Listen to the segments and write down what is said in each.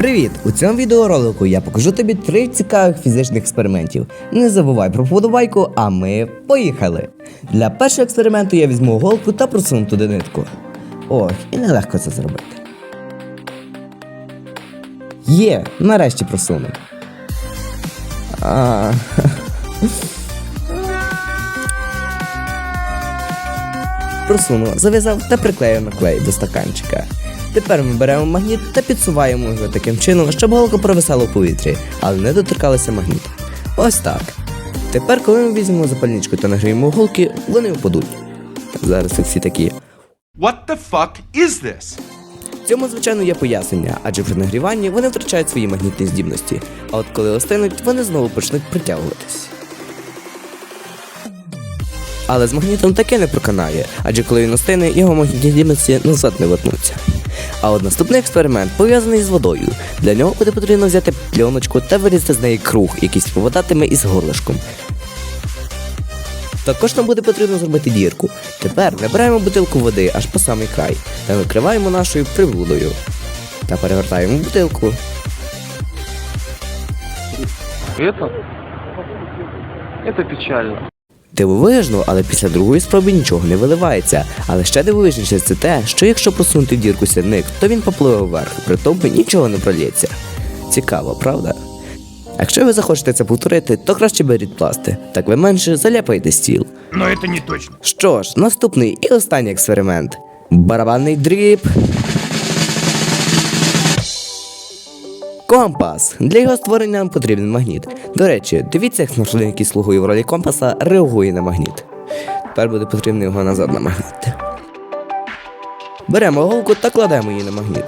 Привіт! У цьому відеоролику я покажу тобі три цікавих фізичних експериментів. Не забувай про вподобайку, а ми поїхали! Для першого експерименту я візьму голку та просуну туди нитку. Ох, і нелегко це зробити. Є, нарешті просунув. А... Зав'язав та приклеїв на клей до стаканчика. Тепер ми беремо магніт та підсуваємо його таким чином, щоб голка провисала в повітрі, але не доторкалася магніта. Ось так. Тепер, коли ми візьмемо запальничку та нагріємо голки, вони впадуть. Зараз всі такі. What the fuck is this? Цьому, звичайно, є пояснення, адже при нагріванні вони втрачають свої магнітні здібності, а от коли остинуть, вони знову почнуть притягуватись. Але з магнітом таке не проканає, адже коли він остине, його магнітні здібності назад не вернуться. А от наступний експеримент пов'язаний з водою. Для нього буде потрібно взяти пленочку та вирізати з неї круг, який співпадатиме із горлишком. Також нам буде потрібно зробити дірку. Тепер набираємо бутилку води аж по самий край та накриваємо нашою приблудою. Та перевертаємо бутилку. Это? Это печально. Дивовижно, але після другої спроби нічого не виливається. Але ще дивовижніше це те, що якщо просунути в дірку сірник, то він попливе вверх, при тому нічого не пролється. Цікаво, правда? Якщо ви захочете це повторити, то краще беріть пласти, так ви менше заляпаєте стіл. Но это не точно. Що ж, наступний і останній експеримент. Барабанний дріб. Компас. Для його створення нам потрібен магніт. До речі, дивіться, як смартфон, який слугує в ролі компаса, реагує на магніт. Тепер буде потрібно його назад на магніт. Беремо голку та кладемо її на магніт.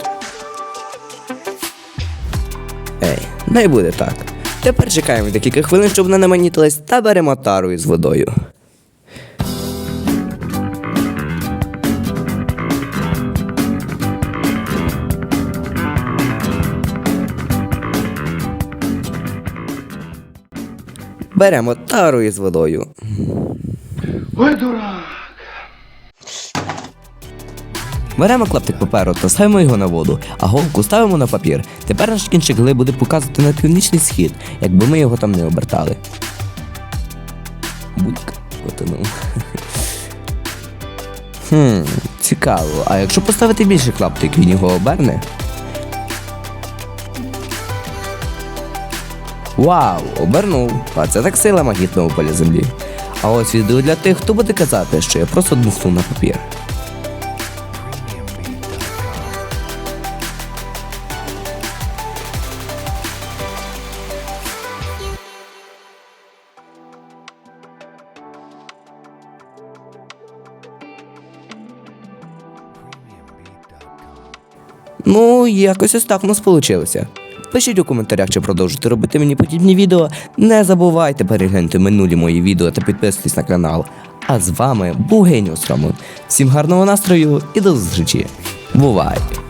Ей, не буде так. Тепер чекаємо декілька хвилин, щоб вона намагнітилась, та беремо тару із водою. Беремо тару із водою. Ой, дурак. Беремо клаптик паперу та ставимо його на воду, а голку ставимо на папір. Тепер наш кінчик гли буде показувати на північний схід, якби ми його там не обертали. Будь-ка потонув. Хм, цікаво. А якщо поставити більше клаптик, він його оберне? Вау, обернув. А це так сила магнітного поля землі. А ось відео для тих, хто буде казати, що я просто дмухнув на папір. Ну, якось ось так у нас вийшло. Пишіть у коментарях, чи продовжуєте робити мені подібні відео. Не забувайте переглянути минулі мої відео та підписуйтесь на канал. А з вами був Геніус Роман. Всім гарного настрою і до зустрічі. Бувайте!